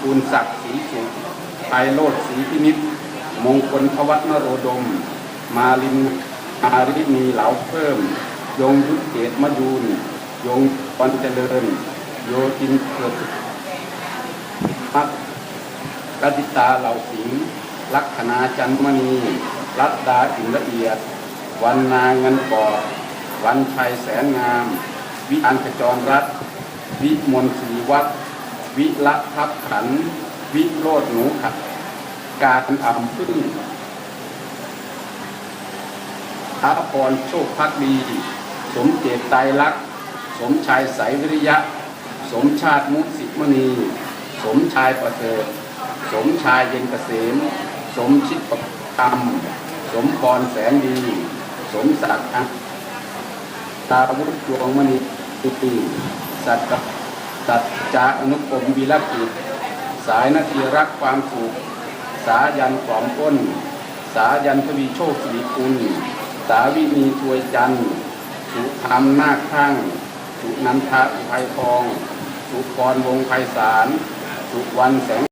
คูณศักดิ์ศรีสุขไพโรธศรีพินิษมงคลพวัฒนโรดม มาลินอารินีเหลาเพิ่ม ยงยุทธเกตมยูน ยงปันเจริญ โยตินเกิดพักกติตาเหล่าสิงลักษณาจันมณี รัตดาอินละเอียด วันนาเงินกอดวันชัยแสนงาม วิอันขจรรัตน์วิมลศรีวัฒน์ วิละทับขัน วิโรดหนูขัด การอ่ำพึ่งอาพรโชคพักดี สมเจตไตรลักษณ์สมชายใสวิริยะ สมชาติมุสิมณี สมชายประเสริฐสมชายเย็นเกษม สมชิดประธรรมสมพรแสนดี สมศักดิ์ตาวุฒิดวงมณีตีสัตว์ สัจจะอนุกรมวีรกิจ สายนาทีรักความสุขสายันขลอมก้น สายันทวีโชคสิริคุณสาวินีถวยจันทร์สุธรรมนาคข้างสุนันทะอุภัยทอง สุพรวงไพศาลสุวรรณแสง